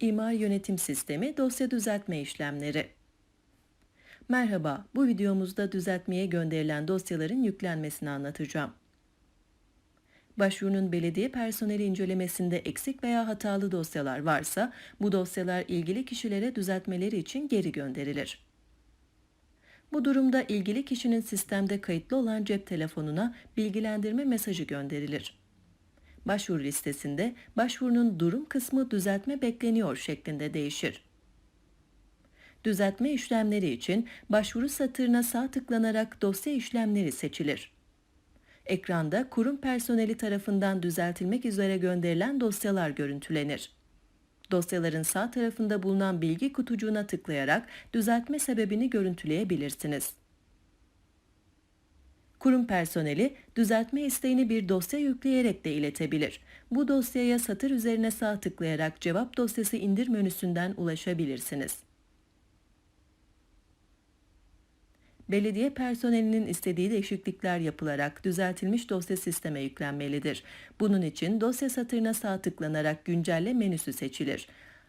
İmar Yönetim Sistemi dosya düzeltme işlemleri. Merhaba, bu videomuzda düzeltmeye gönderilen dosyaların yüklenmesini anlatacağım. Başvurunun belediye personeli incelemesinde eksik veya hatalı dosyalar varsa, bu dosyalar ilgili kişilere düzeltmeleri için geri gönderilir. Bu durumda ilgili kişinin sistemde kayıtlı olan cep telefonuna bilgilendirme mesajı gönderilir. Başvuru listesinde başvurunun durum kısmı düzeltme bekleniyor şeklinde değişir. Düzeltme işlemleri için başvuru satırına sağ tıklanarak dosya işlemleri seçilir. Ekranda kurum personeli tarafından düzeltilmek üzere gönderilen dosyalar görüntülenir. Dosyaların sağ tarafında bulunan bilgi kutucuğuna tıklayarak düzeltme sebebini görüntüleyebilirsiniz. Kurum personeli düzeltme isteğini bir dosya yükleyerek de iletebilir. Bu dosyaya satır üzerine sağ tıklayarak cevap dosyası indir menüsünden ulaşabilirsiniz. Belediye personelinin istediği değişiklikler yapılarak düzeltilmiş dosya sisteme yüklenmelidir. Bunun için dosya satırına sağ tıklanarak güncelle menüsü seçilir.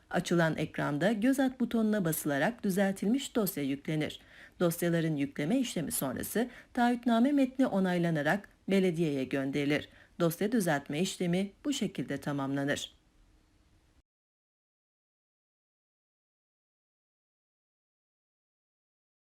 Açılan ekranda göz at butonuna basılarak düzeltilmiş dosya yüklenir. Dosyaların yükleme işlemi sonrası taahhütname metni onaylanarak belediyeye gönderilir. Dosya düzeltme işlemi bu şekilde tamamlanır.